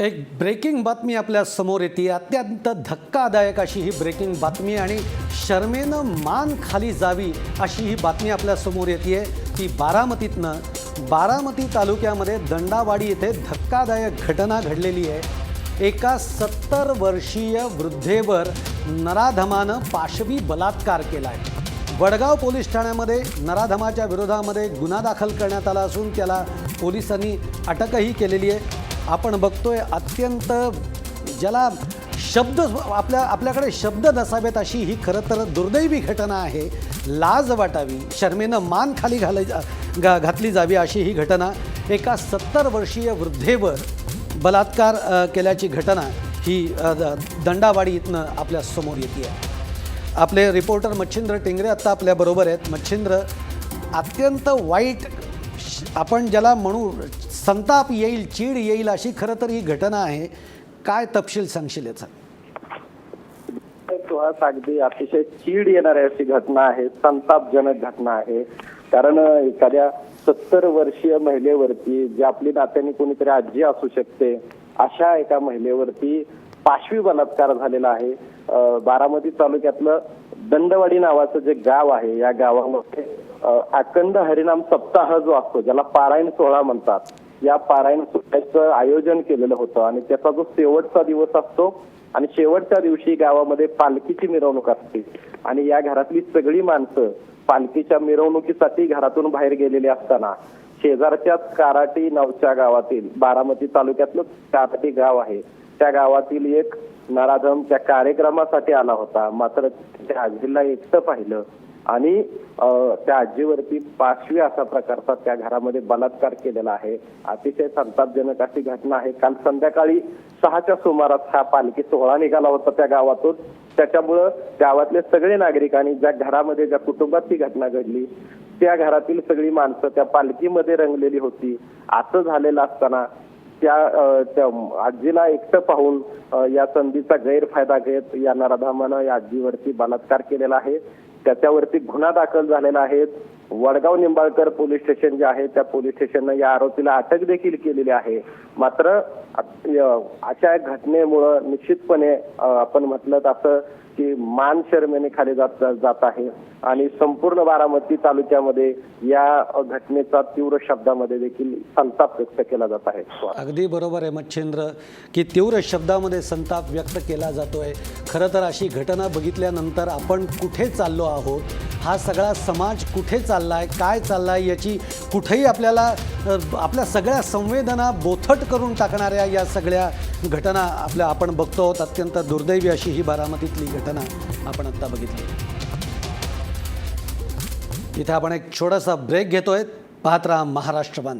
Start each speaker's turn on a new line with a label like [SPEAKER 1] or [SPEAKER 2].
[SPEAKER 1] एक ब्रेकिंग बातमी आपल्यासमोर येते. अत्यंत धक्कादायक अशी ही ब्रेकिंग बातमी आणि शर्मेनं मान खाली जावी अशी ही बातमी आपल्यासमोर येते. ती बारामतीतनं बारामती तालुक्यामध्ये दंडावाडी येथे धक्कादायक घटना घडलेली आहे. एका सत्तर वर्षीय वृद्धेवर नराधमानं पाशवी बलात्कार केला आहे वडगाव पोलीस ठाण्यामध्ये नराधमाच्या विरोधामध्ये गुन्हा दाखल करण्यात आला असून त्याला पोलिसांनी अटकही केलेली आहे. आपण बघतोय अत्यंत ज्याला शब्द आपल्या आपल्याकडे शब्द नसावेत अशी ही खरं तर दुर्दैवी घटना आहे. लाज वाटावी शर्मेनं मान खाली घालाय घा घातली जावी अशी ही घटना एका सत्तर वर्षीय वृद्धेवर बलात्कार केल्याची घटना ही द- दंडावाडी इथनं आपल्यासमोर येते आहे आपले रिपोर्टर मच्छिंद्र टिंगरे आत्ता आपल्याबरोबर आहेत. मच्छिंद्र अत्यंत वाईट श- आपण ज्याला म्हणू संताप येईल चीड येईल अशी खरं तर ही घटना आहे. काय तपशील सांगशील याचा?
[SPEAKER 2] सुहास अगदी अतिशय चीड येणारी अशी घटना आहे संतापजनक घटना आहे. कारण एखाद्या सत्तर वर्षीय महिलेवरती जी आपली नात्याने कोणीतरी आजी असू शकते अशा एका महिलेवरती पाशवी बलात्कार झालेला आहे. बारामती तालुक्यातलं दंडवाडी नावाचं जे गाव आहे या गावामध्ये अखंड हरिनाम सप्ताह जो असतो ज्याला पारायण सोहळा म्हणतात. या पारायण सोहळ्याचं आयोजन केलेलं होतं. आणि त्याचा जो शेवटचा दिवस असतो आणि शेवटच्या दिवशी गावामध्ये पालखीची मिरवणूक असते. आणि या घरातली सगळी माणसं पालखीच्या मिरवणुकीसाठी घरातून बाहेर गेलेली असताना शेजारच्याच काराटी नावच्या गावातील बारामती तालुक्यातलं काराटी गाव आहे. त्या गावातील एक नराधम त्या कार्यक्रमासाठी आला होता. मात्र त्या आजीला एकटं पाहिलं. आणि त्या आजीवरती पाचवी असा प्रकारचा त्या घरामध्ये बलात्कार केलेला आहे. अतिशय संतापजनक अशी घटना आहे. काल संध्याकाळी सहाच्या सुमारास हा पालखी सोहळा निघाला होता त्या गावातून. त्याच्यामुळं गावातले सगळे नागरिक आणि ज्या घरामध्ये ज्या कुटुंबात ही घटना घडली त्या घरातील सगळी माणसं त्या पालखीमध्ये रंगलेली होती. असं झालेलं असताना त्या त्या आजीला एकटं पाहून या संधीचा गैरफायदा घेत या नराधामानं या आजीवरती बलात्कार केलेला आहे. त्याच्यावरती गुन्हा दाखल झालेला आहे. वडगाव निंबाळकर पोलीस स्टेशन जे आहे त्या पोलीस स्टेशननं या आरोपीला अटक देखील केलेली आहे. मात्र अशा घटनेमुळं निश्चितपणे आपण म्हटलं तसं की मान शर्मेने खाली जात जात आहे. आणि संपूर्ण बारामती तालुक्यामध्ये या घटनेचा तीव्र शब्दामध्ये देखील संताप व्यक्त केला जात आहे.
[SPEAKER 1] अगदी बरोबर आहे मच्छिंद्र की तीव्र शब्दामध्ये संताप व्यक्त केला जातोय. खरं तर अशी घटना बघितल्यानंतर आपण कुठे चाललो आहोत? हा सगळा समाज कुठे चालला आहे काय चालला आहे याची कुठेही आपल्याला आपल्या सगळ्या संवेदना बोथट करून टाकणाऱ्या या सगळ्या घटना आपल्या आपण बघतो आहोत अत्यंत दुर्दैवी अशी ही बारामतीतली घटना आपण आत्ता बघितली. इथे आपण एक छोटासा ब्रेक घेतोय. पाहत राहा महाराष्ट्रवान.